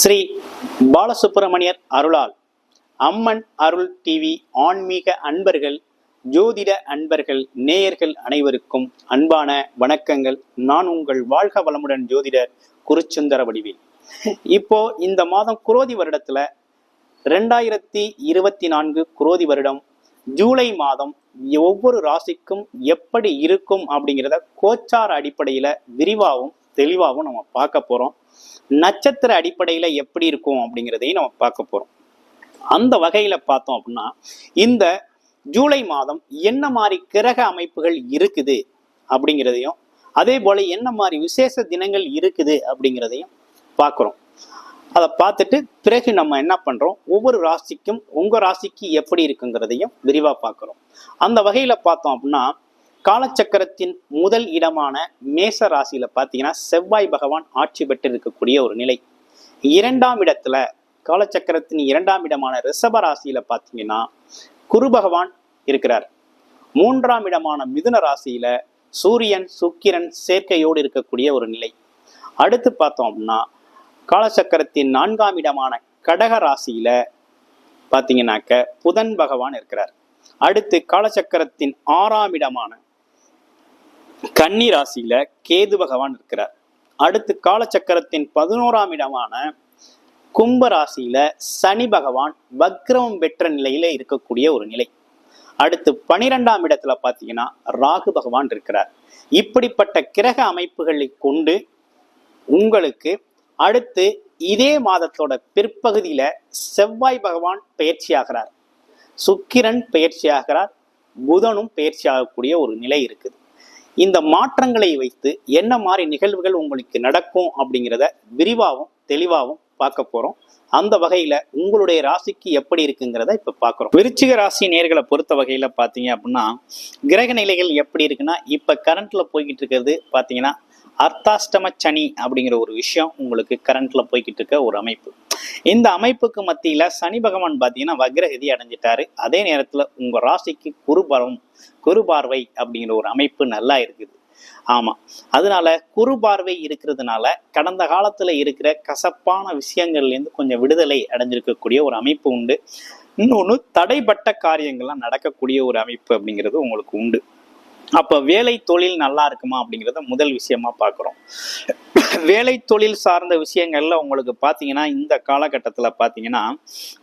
ஸ்ரீ பாலசுப்பிரமணியர் அருளால் அம்மன் அருள் டிவி ஆன்மீக அன்பர்கள் ஜோதிட அன்பர்கள் நேயர்கள் அனைவருக்கும் அன்பான வணக்கங்கள். நான் உங்கள் வாழ்க வளமுடன் ஜோதிடர் குருச்சுந்தர வடிவில். இப்போ இந்த மாதம் குரோதி வருடத்துல ரெண்டாயிரத்தி இருபத்தி நான்கு குரோதி வருடம் ஜூலை மாதம் ஒவ்வொரு ராசிக்கும் எப்படி இருக்கும் அப்படிங்கிறத கோச்சார அடிப்படையில விரிவாகவும் தெளிவாகவும் நம்ம பார்க்க போறோம். நட்சத்திர அடிப்படையில எப்படி இருக்கும் அப்படிங்கிறதையும் நம்ம பார்க்க போறோம். அந்த வகையில பார்த்தோம் அப்படின்னா இந்த ஜூலை மாதம் என்ன மாதிரி கிரக அமைப்புகள் இருக்குது அப்படிங்கிறதையும் அதே போல என்ன மாதிரி விசேஷ தினங்கள் இருக்குது அப்படிங்கிறதையும் பார்க்குறோம். அதை பார்த்துட்டு பிறகு நம்ம என்ன பண்றோம்? ஒவ்வொரு ராசிக்கும் உங்க ராசிக்கு எப்படி இருக்குங்கிறதையும் விரிவா பார்க்குறோம். அந்த வகையில பார்த்தோம் அப்படின்னா காலச்சக்கரத்தின் முதல் இடமான மேச ராசியில பார்த்தீங்கன்னா செவ்வாய் பகவான் ஆட்சி பெற்று இருக்கக்கூடிய ஒரு நிலை. இரண்டாம் இடத்துல காலச்சக்கரத்தின் இரண்டாம் இடமான ரிஷப ராசியில பார்த்தீங்கன்னா குரு பகவான் இருக்கிறார். மூன்றாம் இடமான மிதுன ராசியில சூரியன் சுக்கிரன் சேர்க்கையோடு இருக்கக்கூடிய ஒரு நிலை. அடுத்து பார்த்தோம் அப்படின்னா காலச்சக்கரத்தின் நான்காம் இடமான கடக ராசியில பார்த்தீங்கன்னாக்க புதன் பகவான் இருக்கிறார். அடுத்து காலச்சக்கரத்தின் ஆறாம் இடமான கன்னி ராசியில கேது பகவான் இருக்கிறார். அடுத்து காலச்சக்கரத்தின் பதினோராம் இடமான கும்ப ராசியில சனி பகவான் வக்ரமம் பெற்ற நிலையில இருக்கக்கூடிய ஒரு நிலை. அடுத்து பனிரெண்டாம் இடத்துல பாத்தீங்கன்னா ராகு பகவான் இருக்கிறார். இப்படிப்பட்ட கிரக அமைப்புகளை கொண்டு உங்களுக்கு அடுத்து இதே மாதத்தோட பிற்பகுதியில செவ்வாய் பகவான் பயிற்சியாகிறார். சுக்கிரன் பயிற்சியாகிறார். புதனும் பயிற்சியாகக்கூடிய ஒரு நிலை இருக்குது. இந்த மாற்றங்களை வைத்து என்ன மாதிரி நிகழ்வுகள் உங்களுக்கு நடக்கும் அப்படிங்கிறத விரிவாகவும் தெளிவாகவும் பார்க்க போறோம். அந்த வகையில உங்களுடைய ராசிக்கு எப்படி இருக்குங்கிறத இப்ப பார்க்குறோம். விருச்சிக ராசி நேர்களை பொறுத்த வகையில பாத்தீங்க அப்படின்னா கிரக நிலைகள் எப்படி இருக்குன்னா இப்ப கரண்ட்ல போய்கிட்டு இருக்கிறது பாத்தீங்கன்னா அர்த்தாஷ்டம சனி அப்படிங்கிற ஒரு விஷயம் உங்களுக்கு கரண்ட்ல போய்கிட்டு இருக்க ஒரு அமைப்பு. இந்த அமைப்புக்கு மத்தியில சனி பகவான் பார்த்தீங்கன்னா வக்ரகதி அடைஞ்சிட்டாரு. அதே நேரத்துல உங்க ராசிக்கு குருபரம் குரு பார்வை அப்படிங்கிற ஒரு அமைப்பு நல்லா இருக்குது. ஆமா. அதனால குரு பார்வை இருக்கிறதுனால கடந்த காலத்துல இருக்கிற கசப்பான விஷயங்கள்ல இருந்து கொஞ்சம் விடுதலை அடைஞ்சிருக்கக்கூடிய ஒரு அமைப்பு உண்டு. இன்னொன்னு தடைப்பட்ட காரியங்கள்லாம் நடக்கக்கூடிய ஒரு அமைப்பு அப்படிங்கிறது உங்களுக்கு உண்டு. அப்ப வேலை தொழில் நல்லா இருக்குமா அப்படிங்கிறத முதல் விஷயமா பார்க்குறோம் வேலை தொழில் சார்ந்த விஷயங்கள்ல உங்களுக்கு பார்த்தீங்கன்னா இந்த காலகட்டத்தில் பார்த்தீங்கன்னா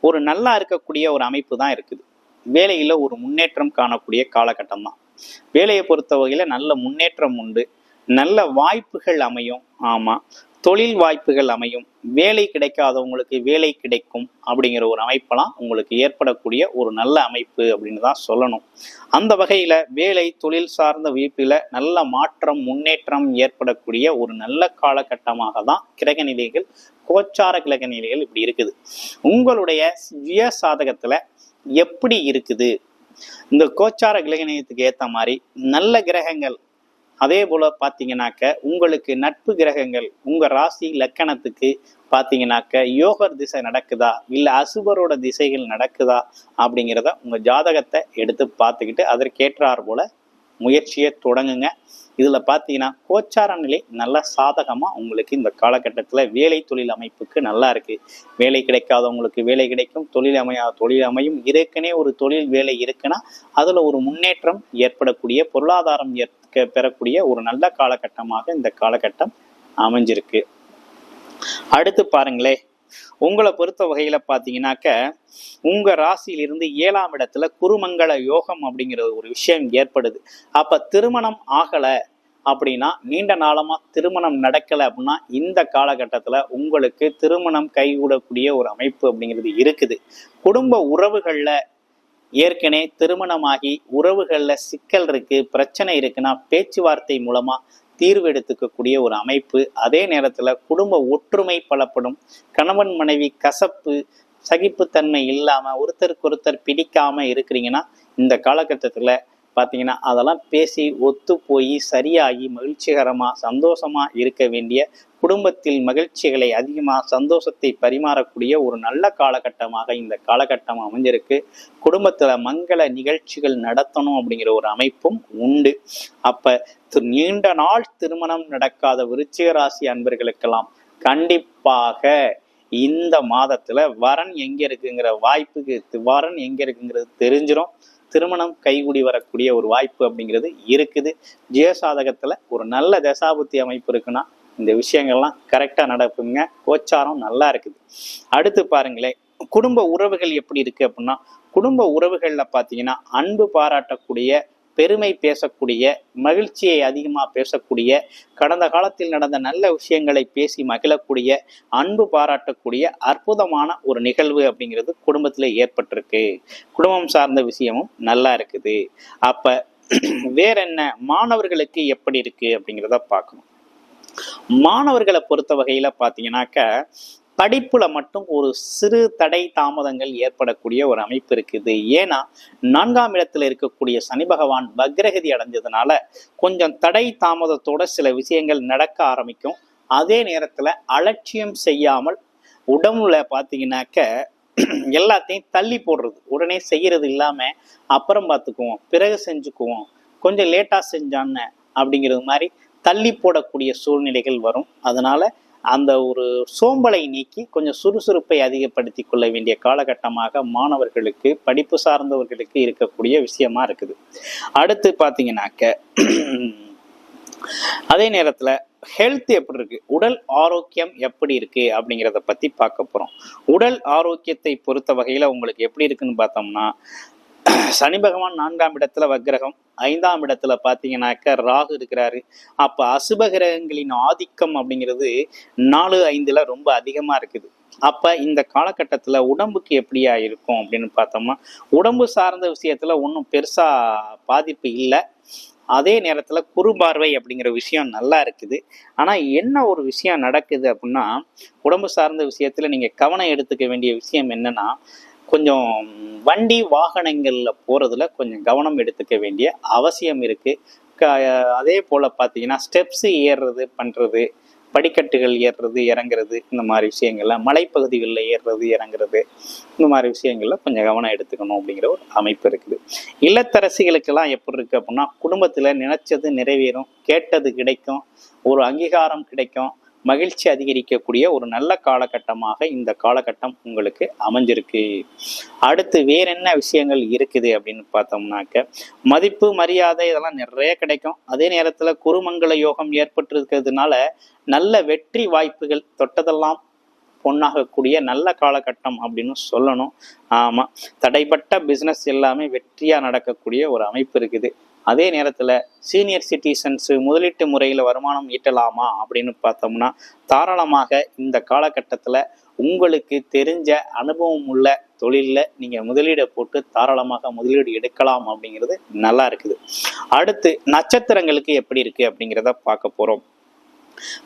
ஒரு நல்லா இருக்கக்கூடிய ஒரு அமைப்பு தான் இருக்குது. வேலையில் ஒரு முன்னேற்றம் காணக்கூடிய காலகட்டம் தான். வேலையை பொறுத்த வகையில் நல்ல முன்னேற்றம் உண்டு. நல்ல வாய்ப்புகள் அமையும். ஆமாம் தொழில் வாய்ப்புகள் அமையும். வேலை கிடைக்காதவங்களுக்கு வேலை கிடைக்கும் அப்படிங்கிற ஒரு அமைப்பெல்லாம் உங்களுக்கு ஏற்படக்கூடிய ஒரு நல்ல அமைப்பு அப்படின்னு தான் சொல்லணும். அந்த வகையில் வேலை தொழில் சார்ந்த வீப்பில் நல்ல மாற்றம் முன்னேற்றம் ஏற்படக்கூடிய ஒரு நல்ல காலகட்டமாக தான் கிரக நிலைகள் கோச்சார கிரக நிலைகள் இப்படி இருக்குது. உங்களுடைய சுய சாதகத்தில் எப்படி இருக்குது? இந்த கோச்சார கிரகணியத்துக்கு ஏற்ற மாதிரி நல்ல கிரகங்கள் அதே போல பார்த்தீங்கன்னாக்க உங்களுக்கு நட்பு கிரகங்கள் உங்கள் ராசி லக்கணத்துக்கு பார்த்தீங்கன்னாக்க யோகர் திசை நடக்குதா? இல்லை அசுபரோட திசைகள் நடக்குதா? அப்படிங்கிறத உங்கள் ஜாதகத்தை எடுத்து பார்த்துக்கிட்டு அதற்கேற்றார் போல முயற்சியை தொடங்குங்க. இதில் பார்த்தீங்கன்னா கோச்சார நிலை நல்ல சாதகமாக உங்களுக்கு இந்த காலகட்டத்தில் வேலை தொழில் அமைப்புக்கு நல்லா இருக்குது வேலை கிடைக்காதவங்களுக்கு வேலை கிடைக்கும். தொழில் அமையா தொழில் அமையும். இருக்கனே ஒரு தொழில் வேலை இருக்குன்னா அதில் ஒரு முன்னேற்றம் ஏற்படக்கூடிய பொருளாதாரம் ஏற்க பெறக்கூடிய ஒரு நல்ல காலகட்டமாக இந்த காலகட்டம் அமைஞ்சிருக்கு. அடுத்து பாருங்களேன் உங்களை பொறுத்த வகையில பாத்தீங்கன்னாக்க உங்க ராசியிலிருந்து ஏழாம் இடத்துல குருமங்கள யோகம் அப்படிங்கிற ஒரு விஷயம் ஏற்படுது. அப்ப திருமணம் ஆகல அப்படின்னா நீண்ட நாளமா திருமணம் நடக்கல அப்படின்னா இந்த காலகட்டத்துல உங்களுக்கு திருமணம் கைகூடக்கூடிய ஒரு அமைப்பு அப்படிங்கிறது இருக்குது. குடும்ப உறவுகள்ல ஏற்கனவே திருமணமாகி உறவுகள்ல சிக்கல் இருக்கு பிரச்சனை இருக்குன்னா பேச்சுவார்த்தை மூலமா தீர்வு எடுத்துக்கக்கூடிய ஒரு அமைப்பு. அதே நேரத்தில் குடும்ப ஒற்றுமை பலப்படும். கணவன் மனைவி கசப்பு சகிப்புத்தன்மை இல்லாமல் ஒருத்தருக்கு ஒருத்தர் பிடிக்காமல் இருக்கிறீங்கன்னா இந்த காலகட்டத்தில் பார்த்தீங்கன்னா அதெல்லாம் பேசி ஒத்து போய் சரியாகி மகிழ்ச்சிகரமாக சந்தோஷமா இருக்க வேண்டிய குடும்பத்தில் மகிழ்ச்சிகளை அதிகமாக சந்தோஷத்தை பரிமாறக்கூடிய ஒரு நல்ல காலகட்டமாக இந்த காலகட்டம் அமைஞ்சிருக்கு. குடும்பத்தில் மங்கள நிகழ்ச்சிகள் நடத்தணும் அப்படிங்கிற ஒரு அமைப்பும் உண்டு. அப்போ நீண்ட நாள் திருமணம் நடக்காத விருச்சிக ராசி அன்பர்களுக்கெல்லாம் கண்டிப்பாக இந்த மாதத்துல வரன் எங்க இருக்குங்கிற வாய்ப்புக்கு வரன் எங்க இருக்குங்கிறது தெரிஞ்சிடும் திருமணம் கைகூடி வரக்கூடிய ஒரு வாய்ப்பு அப்படிங்கிறது இருக்குது. ஜியசாதகத்தில் ஒரு நல்ல தசாபுத்தி அமைப்பு இருக்குன்னா இந்த விஷயங்கள்லாம் கரெக்டாக நடக்குங்க. கோச்சாரம் நல்லா இருக்குது. அடுத்து பாருங்களேன் குடும்ப உறவுகள் எப்படி இருக்குது அப்படின்னா குடும்ப உறவுகளில் பார்த்தீங்கன்னா அன்பு பாராட்டக்கூடிய பெருமை பேசக்கூடிய மகிழ்ச்சியை அதிகமாக பேசக்கூடிய கடந்த காலத்தில் நடந்த நல்ல விஷயங்களை பேசி மகிழக்கூடிய அன்பு பாராட்டக்கூடிய அற்புதமான ஒரு நிகழ்வு அப்படிங்கிறது குடும்பத்தில் ஏற்பட்டிருக்கு. குடும்பம் சார்ந்த விஷயமும் நல்லா இருக்குது. அப்போ வேற என்ன மாணவர்களுக்கு எப்படி இருக்கு அப்படிங்கிறத பார்க்கணும். மாணவர்களை பொறுத்த வகையில் பார்த்தீங்கன்னாக்க படிப்புல மட்டும் ஒரு சிறு தடை தாமதங்கள் ஏற்படக்கூடிய ஒரு அமைப்பு இருக்குது. ஏன்னா நான்காம் இடத்துல இருக்கக்கூடிய சனி பகவான் வக்ரகதி அடைஞ்சதுனால கொஞ்சம் தடை தாமதத்தோட சில விஷயங்கள் நடக்க ஆரம்பிக்கும். அதே நேரத்துல அலட்சியம் செய்யாமல் உடம்புல பார்த்தீங்கன்னாக்க எல்லாத்தையும் தள்ளி போடுறது. உடனே செய்யறது இல்லாம அப்புறம் பார்த்துக்குவோம் பிறகு செஞ்சுக்குவோம். கொஞ்சம் லேட்டா செஞ்சான்னு அப்படிங்கிறது மாதிரி தள்ளி போடக்கூடிய சூழ்நிலைகள் வரும். அதனால அந்த ஒரு சோம்பலை நீக்கி கொஞ்சம் சுறுசுறுப்பை அதிகப்படுத்தி கொள்ள வேண்டிய காலகட்டமாக மாணவர்களுக்கு படிப்பு சார்ந்தவர்களுக்கு இருக்கக்கூடிய விஷயமா இருக்குது. அடுத்து பார்த்தீங்கன்னாக்க அதே நேரத்தில் ஹெல்த் எப்படி இருக்கு? உடல் ஆரோக்கியம் எப்படி இருக்கு? அப்படிங்கிறத பத்தி பார்க்க போறோம். உடல் ஆரோக்கியத்தை பொறுத்த வகையில உங்களுக்கு எப்படி இருக்குன்னு பார்த்தோம்னா சனி பகவான் நான்காம் இடத்துல வக்கிரகம் ஐந்தாம் இடத்துல பார்த்தீங்கன்னாக்க ராகு இருக்கிறாரு. அப்போ அசுப கிரகங்களின் ஆதிக்கம் அப்படிங்கிறது நாலு ஐந்துல ரொம்ப அதிகமாக இருக்குது. அப்போ இந்த காலகட்டத்தில் உடம்புக்கு எப்படியா இருக்கும் அப்படின்னு பார்த்தோம்னா உடம்பு சார்ந்த விஷயத்தில் ஒன்றும் பெருசாக பாதிப்பு இல்லை. அதே நேரத்தில் குறுபார்வை அப்படிங்கிற விஷயம் நல்லா இருக்குது. ஆனால் என்ன ஒரு விஷயம் நடக்குது அப்படின்னா உடம்பு சார்ந்த விஷயத்தில் நீங்கள் கவனம் எடுத்துக்க வேண்டிய விஷயம் என்னன்னா கொஞ்சம் வண்டி வாகனங்களில் போகிறதுல கொஞ்சம் கவனம் எடுத்துக்க வேண்டிய அவசியம் இருக்குது க- அதே போல் பார்த்தீங்கன்னா ஸ்டெப்ஸு ஏறுறது பண்ணுறது படிக்கட்டுகள் ஏறுறது இறங்குறது இந்த மாதிரி விஷயங்கள்ல மலைப்பகுதிகளில் ஏறுறது இறங்குறது இந்த மாதிரி விஷயங்களில் கொஞ்சம் கவனம் எடுத்துக்கணும் அப்படிங்கிற ஒரு அமைப்பு இருக்குது. இல்லத்தரசிகளுக்கெல்லாம் எப்படி இருக்குது அப்படின்னா குடும்பத்தில் நினைச்சது நிறைவேறும் கேட்டது கிடைக்கும் ஒரு அங்கீகாரம் கிடைக்கும். மகிழ்ச்சி அதிகரிக்கக்கூடிய ஒரு நல்ல காலகட்டமாக இந்த காலகட்டம் உங்களுக்கு அமைஞ்சிருக்கு. அடுத்து வேற என்ன விஷயங்கள் இருக்குது அப்படின்னு பார்த்தோம்னாக்க மதிப்பு மரியாதை இதெல்லாம் நிறைய கிடைக்கும். அதே நேரத்துல குருமங்கல யோகம் ஏற்பட்டிருக்கிறதுனால நல்ல வெற்றி வாய்ப்புகள் தொட்டதெல்லாம் பொண்ணாகக்கூடிய நல்ல காலகட்டம் அப்படின்னு சொல்லணும். ஆமாம் தடைப்பட்ட பிஸ்னஸ் எல்லாமே வெற்றியாக நடக்கக்கூடிய ஒரு அமைப்பு இருக்குது. அதே நேரத்தில் சீனியர் சிட்டிசன்ஸு முதலீட்டு முறையில் வருமானம் ஈட்டலாமா அப்படின்னு பார்த்தோம்னா தாராளமாக இந்த காலகட்டத்தில் உங்களுக்கு தெரிஞ்ச அனுபவம் உள்ள தொழிலில் நீங்கள் முதலீடை போட்டு தாராளமாக முதலீடு எடுக்கலாம் அப்படிங்கிறது நல்லா இருக்குது. அடுத்து நட்சத்திரங்களுக்கு எப்படி இருக்குது அப்படிங்கிறத பார்க்க போகிறோம்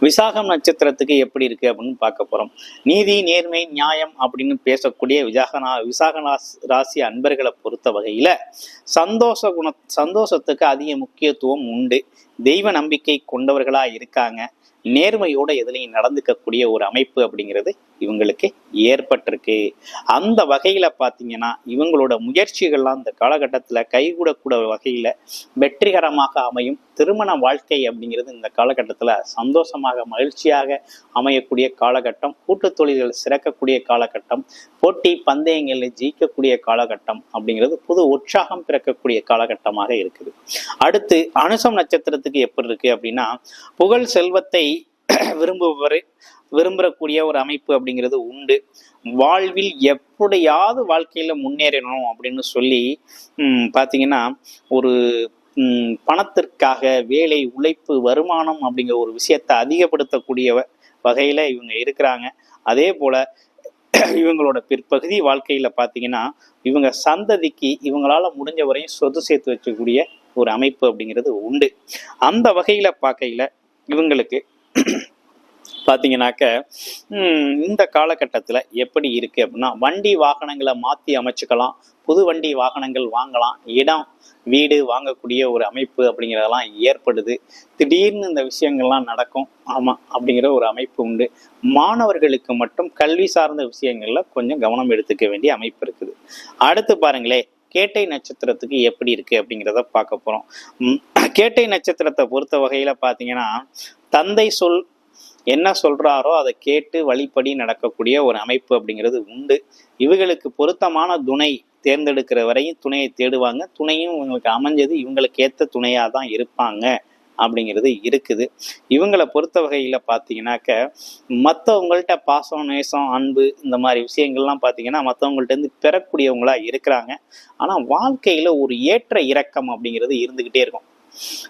விசாகம் நட்சத்திரத்துக்கு எப்படி இருக்கு அப்படின்னு பார்க்க போறோம். நீதி நேர்மை நியாயம் அப்படின்னு பேசக்கூடிய விசாகனா விசாக ராசி- அன்பர்களை பொறுத்த வகையில சந்தோஷ குண சந்தோஷத்துக்கு அதிக முக்கியத்துவம் உண்டு. தெய்வ நம்பிக்கை கொண்டவர்களா இருக்காங்க. நேர்மையோட எதுலையும் நடந்துக்கக்கூடிய ஒரு அமைப்பு அப்படிங்கிறது இவங்களுக்கு ஏற்பட்டிருக்கு. அந்த வகையில பார்த்தீங்கன்னா இவங்களோட முயற்சிகள்லாம் இந்த காலகட்டத்தில் கைகூடக்கூட வகையில வெற்றிகரமாக அமையும். திருமண வாழ்க்கை அப்படிங்கிறது இந்த காலகட்டத்தில் சந்தோஷமாக மகிழ்ச்சியாக அமையக்கூடிய காலகட்டம். கூட்டுத் தொழில்கள் சிறக்கக்கூடிய காலகட்டம். போட்டி பந்தயங்களில் ஜெயிக்கக்கூடிய காலகட்டம் அப்படிங்கிறது புது உற்சாகம் பிறக்கக்கூடிய காலகட்டமாக இருக்குது. அடுத்து அனுசம் நட்சத்திரத்துக்கு எப்படி இருக்கு அப்படின்னா புகழ் செல்வத்தை விரும்புபவர் விரும்பக்கூடிய ஒரு அமைப்பு அப்படிங்கிறது உண்டு. வாழ்வில் எப்படியாவது வாழ்க்கையில முன்னேறணும் அப்படின்னு சொல்லி பார்த்தீங்கன்னா ஒரு பணத்திற்காக வேலை உழைப்பு வருமானம் அப்படிங்கிற ஒரு விஷயத்தை அதிகப்படுத்தக்கூடிய வகையில் வகையில இவங்க இருக்கிறாங்க. அதே போல இவங்களோட பிற்பகுதி வாழ்க்கையில பார்த்தீங்கன்னா இவங்க சந்ததிக்கு இவங்களால முடிஞ்ச வரையும் சொத்து சேர்த்து வச்சக்கூடிய ஒரு அமைப்பு அப்படிங்கிறது உண்டு. அந்த வகையில பார்க்கையில இவங்களுக்கு பார்த்தீங்கன்னாக்க இந்த காலகட்டத்தில் எப்படி இருக்குது அப்படின்னா வண்டி வாகனங்களை மாற்றி அமைச்சுக்கலாம் புது வண்டி வாகனங்கள் வாங்கலாம் இடம் வீடு வாங்கக்கூடிய ஒரு அமைப்பு அப்படிங்கிறதெல்லாம் ஏற்படுது. திடீர்னு இந்த விஷயங்கள்லாம் நடக்கும். ஆமாம் அப்படிங்கிற ஒரு அமைப்பு உண்டு. மாணவர்களுக்கு மட்டும் கல்வி சார்ந்த விஷயங்களில் கொஞ்சம் கவனம் எடுத்துக்க வேண்டிய அமைப்பு இருக்குது. அடுத்து பாருங்களே கேட்டை நட்சத்திரத்துக்கு எப்படி இருக்குது அப்படிங்கிறத பார்க்க போகிறோம் கேட்டை நட்சத்திரத்தை பொறுத்த வகையில் பார்த்தீங்கன்னா தந்தை சொல் என்ன சொல்றாரோ அதை கேட்டு வழிப்படி நடக்கக்கூடிய ஒரு அமைப்பு அப்படிங்கிறது உண்டு. இவங்களுக்கு பொருத்தமான துணை தேர்ந்தெடுக்கிற வரையும் துணையை தேடுவாங்க. துணையும் இவங்களுக்கு அமைஞ்சது இவங்களுக்கு ஏற்ற துணையாக தான் இருப்பாங்க அப்படிங்கிறது இருக்குது. இவங்களை பொறுத்த வகையில் பார்த்தீங்கன்னாக்க மற்றவங்கள்ட்ட பாசம் நேசம் அன்பு இந்த மாதிரி விஷயங்கள்லாம் பார்த்தீங்கன்னா மற்றவங்கள்ட்ட இருந்து பெறக்கூடியவங்களா இருக்கிறாங்க. ஆனால் வாழ்க்கையில் ஒரு ஏற்ற இறக்கம் அப்படிங்கிறது இருந்துக்கிட்டே இருக்கும்.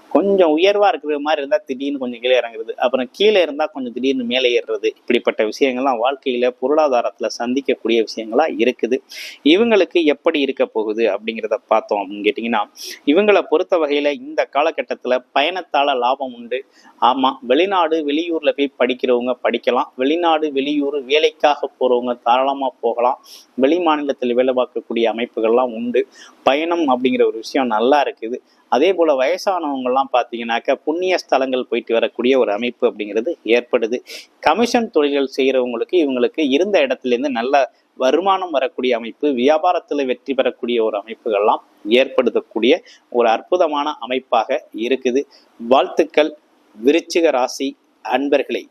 கொஞ்சம் உயர்வா இருக்கிற மாதிரி இருந்தா திடீர்னு கொஞ்சம் கீழே இறங்குறது. அப்புறம் கீழே இருந்தா கொஞ்சம் திடீர்னு மேலே ஏறுறது. இப்படிப்பட்ட விஷயங்கள்லாம் வாழ்க்கையில பொருளாதாரத்துல சந்திக்கக்கூடிய விஷயங்களா இருக்குது. இவங்களுக்கு எப்படி இருக்க போகுது அப்படிங்கிறத பார்த்தோம் அப்படின்னு கேட்டிங்கன்னா இவங்களை பொறுத்த வகையில இந்த காலகட்டத்துல பயணத்தால லாபம் உண்டு. ஆமா வெளிநாடு வெளியூர்ல போய் படிக்கிறவங்க படிக்கலாம். வெளிநாடு வெளியூர் வேலைக்காக போறவங்க தாராளமா போகலாம். வெளி மாநிலத்தில் வேலை பார்க்கக்கூடிய அமைப்புகள்லாம் உண்டு. பயணம் அப்படிங்கிற ஒரு விஷயம் நல்லா இருக்குது. அதே போல் வயசானவங்கள்லாம் பார்த்தீங்கன்னாக்கா புண்ணிய ஸ்தலங்கள் போயிட்டு வரக்கூடிய ஒரு அமைப்பு அப்படிங்கிறது ஏற்படுது. கமிஷன் தொழில்கள் செய்கிறவங்களுக்கு இவங்களுக்கு இருந்த இடத்துலேருந்து நல்ல வருமானம் வரக்கூடிய அமைப்பு வியாபாரத்தில் வெற்றி பெறக்கூடிய ஒரு அமைப்புகள்லாம் ஏற்படுத்தக்கூடிய ஒரு அற்புதமான அமைப்பாக இருக்குது. வாழ்த்துக்கள் விருச்சிக ராசி அன்பர்களே.